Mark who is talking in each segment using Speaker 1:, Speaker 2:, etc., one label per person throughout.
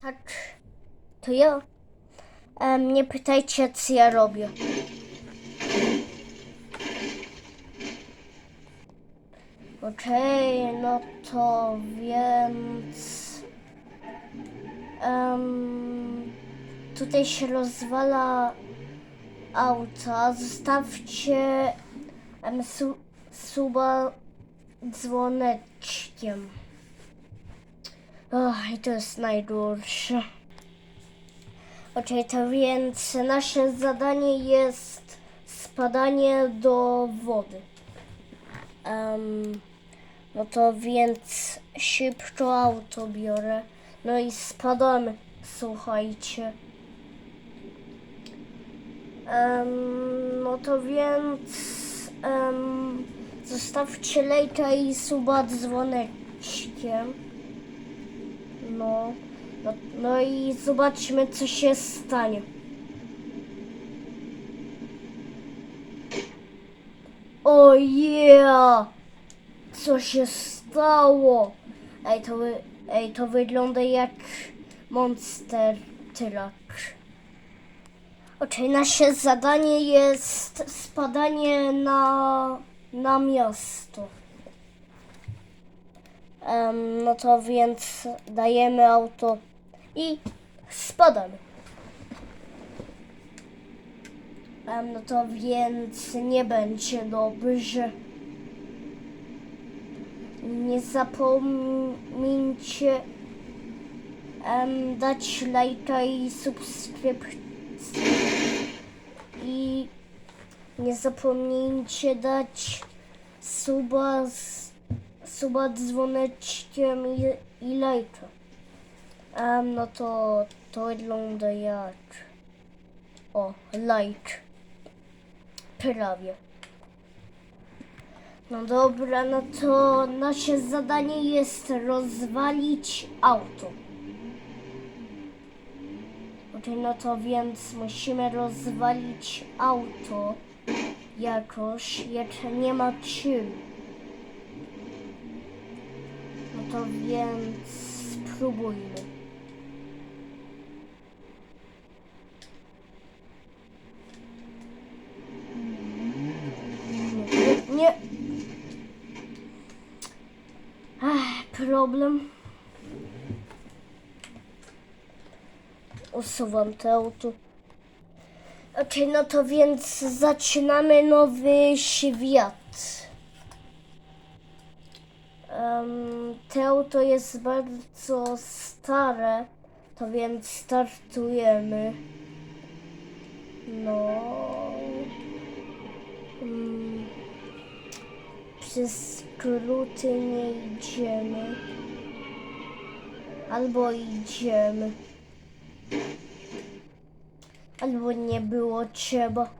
Speaker 1: Tak, to ja. Em, nie pytajcie, co ja robię. Okej, no to więc... em, tutaj się rozwala auta. Zostawcie em, su, suba dzwoneczkiem. Och, i to jest najgorsze. Okej, to więc nasze zadanie jest spadanie do wody. Em, no to więc szybko auto biorę. No i spadamy, słuchajcie. Em, no to więc em, zostawcie lejka i suba dzwoneczkiem. No, no, no i zobaczmy, co się stanie. O yeah! Co się stało? Ej, to, wy, ej, to wygląda jak monster truck. Okej, nasze zadanie jest spadanie na, na miasto. Em, no to więc dajemy auto i spadamy. Em, no to więc nie będzie dobrze. Nie zapomnijcie em, dać lajka i subskrypcji. I nie zapomnijcie dać suba z suba dzwoneczkiem i, i lajka. Um, no to to wygląda jak... O, like. Prawie. No dobra, no to nasze zadanie jest rozwalić auto. Okej, no to więc musimy rozwalić auto jakoś, jak nie ma czym. No to więc spróbujmy. Nie. Ach, problem. Usuwam to auto. Okej, no to więc zaczynamy nowy świat. Um, to auto jest bardzo stare, to więc startujemy. No. Mm, przez skróty nie idziemy. Albo idziemy. Albo nie było trzeba.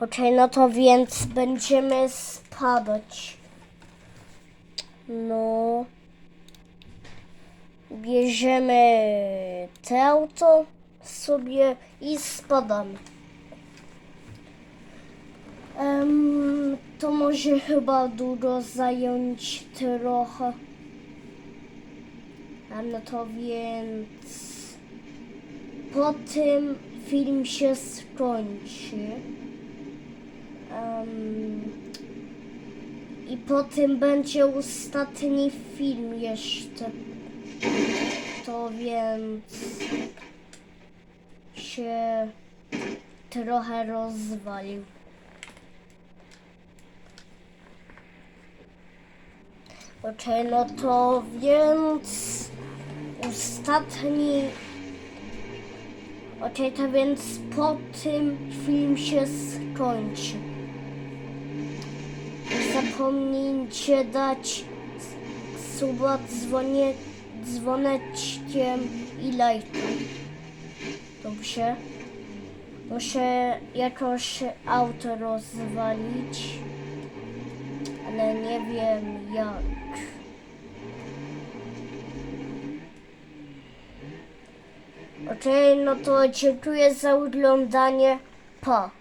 Speaker 1: Okej, no to więc będziemy spadać. No. Bierzemy te auto sobie i spadamy. Em, to może chyba długo zająć trochę. Em, no to więc po tym film się skończy. Em, I po tym będzie ostatni film jeszcze. To więc się trochę rozwalił. Okej, no to więc ostatni. Okej, to więc po tym film się skończy. Zapomnijcie dać suba dzwonie, dzwoneczkiem i lajkiem. Dobrze? Muszę jakoś auto rozwalić, ale nie wiem jak. Okej, no to dziękuję za oglądanie. Pa.